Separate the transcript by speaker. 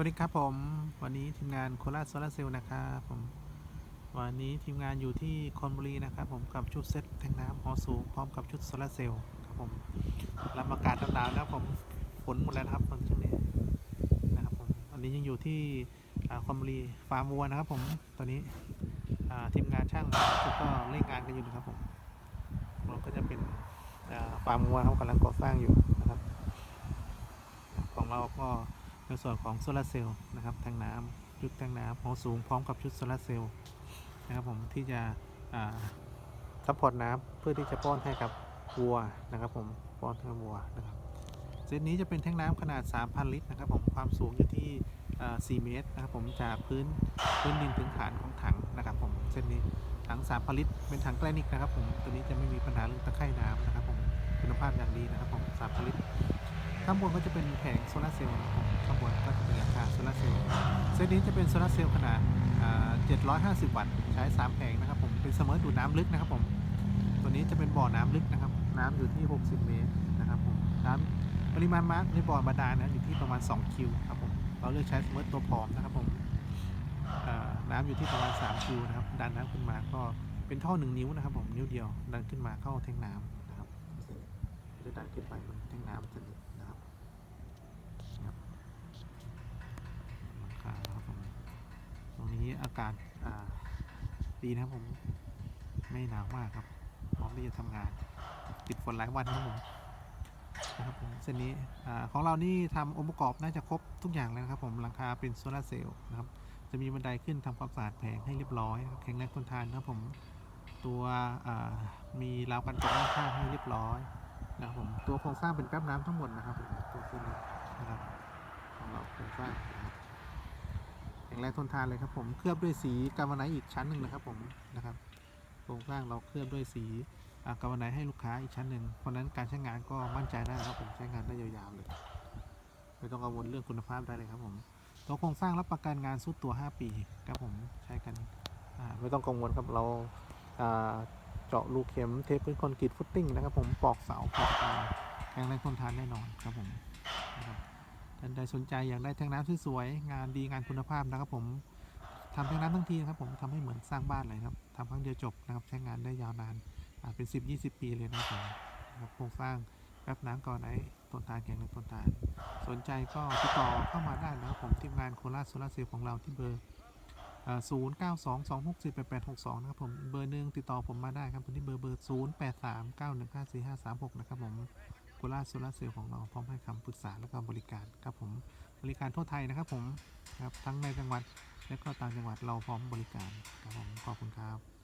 Speaker 1: วัสดีครับผม วันนี้ทีมงานโคราชโซลาร์เซลล์นะครับผม วันนี้ทีมงานอยู่ที่คอนบุรีนะครับผมกับชุดเซ็ตแทงน้ำหอสูงพร้อมกับชุดโซลาร์เซลล์ครับผมรับอากาศหนาวๆนะครับผมฝนหมดแล้วนะครับตอนช่วงนี้นะครับผมวันนี้ยังอยู่ที่คอนบุรีฟาร์มวัวนะครับผมตอนนี้ทีมงานช่างก็เร่งงานกันอยู่นะครับผมเราก็จะเป็นฟาร์มวัวเขากำลังก่อสร้างอยู่นะครับ ของเราก็ ในส่วนของโซลาร์เซลล์นะครับแทงน้ำชุดแทงน้ำหอสูงพร้อมกับชุดโซลาร์เซลล์นะครับผมที่จะซัพพอร์ตน้ำเพื่อที่จะป้อนให้กับวัวนะครับผมป้อนให้วัวนะครับเซตนี้จะเป็นแทงน้ำขนาด 3,000 ลิตรนะครับผมความสูงอยู่ที่อ่า4เมตรนะครับผมจากพื้นพื้นดินถึงฐานของถังนะครับผมเส้นนี้ถัง 3,000 ลิตร เป็นถังแกลนิกนะครับผมตัวนี้จะไม่มีปัญหาเรื่องตะไคร่น้ำนะครับผมคุณภาพอย่างดีนะครับผม 3,000 ลิตรข้างบนก็จะเป็นแผงโซลาร์เซลล์นะครับ ข้างบนก็จะเป็นหลังคาโซลาเซลล์เซตนี้จะเป็นโซลาเซลล์ขนาด 750 วัตต์ ใช้ 3 แผงนะครับผม เป็นเสมอดูดน้ำลึกนะครับผม ตัวนี้จะเป็นบ่อน้ำลึกนะครับ น้ำอยู่ที่ 60 เมตรนะครับผม น้ำปริมาณมาร์กในบ่อบาดาลนะอยู่ที่ประมาณ 2 คิวครับผม เราเลือกใช้เสมอตัวผอมนะครับผมน้ำอยู่ที่ประมาณ3คิวนะครับ ดันน้ำขึ้นมาก็เป็นท่อ 1 นิ้วนะครับผม นิ้วเดียว ดันขึ้นมาเข้าแทงน้ำนะครับจะดันขึ้นไปบนแทงน้ำจะนะครับ ครับหลังคาครับผม ตรงนี้อา กาศอ่าดีนะครับผมไม่หนาวมากครับพร้อมที่จะทำงาน ติดฝนหลายวันครับผมนะครับผมเส้นนี้อของเรานี่ทำองค์ประกอบน่าจะครบทุกอย่างแล้วครับผมหลังคาเป็นโซลาเซลล์นะครับจะมีบันไดขึ้นทำความสะอาดแผงให้เรียบร้อยแข็งแรงทนทานนะครับผมตัวมีราวกันกรองด้าข้างให้เรียบร้อยนะครับผมตัวโครงสร้างเป็นแป๊บน้ำทั้งหมดนะครับผมตัวเส้นนี้นะครับของเราโครงสร้าง แข็งแรงทนทานเลยครับผมเคลือบด้วยสีกาวไนท์อีกชั้นหนึ่งนะครับผมนะครับโครงสร้างเราเคลือบด้วยสีกาวไนท์ให้ลูกค้าอีกชั้นหนึ่งเพราะนั้นการใช้งานก็มั่นใจได้ครับผมใช้งานได้ยาวๆเลยไม่ต้องกังวลเรื่องคุณภาพได้เลยครับผมตัวโครงสร้างรับประกันงานสุดตัว 5 ปีครับผมใช้กันไม่ต้องกังวลครับเราเจาะรูเข็มเทปพื้นคอนกรีตฟุตติ้งนะครับผมปอกเสาปอกตาแข็งแรงทนทานแน่นอนครับผมนะครับ ท่านใดสนใจอยากได้แทงน้ำสวยๆงานดีงานคุณภาพนะครับผมทำแทงน้ำทั้งทีนะครับผมทำให้เหมือนสร้างบ้านเลยครับทำครั้งเดียวจบนะครับใช้งานได้ยาวนานอาจเป็น 10 20 ปีเลยนะครับผมโครงสร้างแป๊บน้ำก่อนไอ้ทนทานแข็งแรงทนทาน สนใจก็ติดต่อเข้ามาได้นะครับผมทีมงานโคราชโซลาร์เซลล์ของเราที่เบอร์ศูนย์เก้าสองสองหกสี่แปดแปดหกสองนะครับผมเบอร์หนึ่งติดต่อผมมาได้ครับที่เบอร์เบอร์ศูนย์แปดสามเก้าหนึ่งห้าสี่ห้าสามหกนะครับผม โคราชโซลาเซลล์ของเราพร้อมให้คำปรึกษาและก็บริการครับผมบริการทั่วไทยนะครับผมครับทั้งในจังหวัดและก็ต่างจังหวัดเราพร้อมบริการครับผมขอบคุณครับ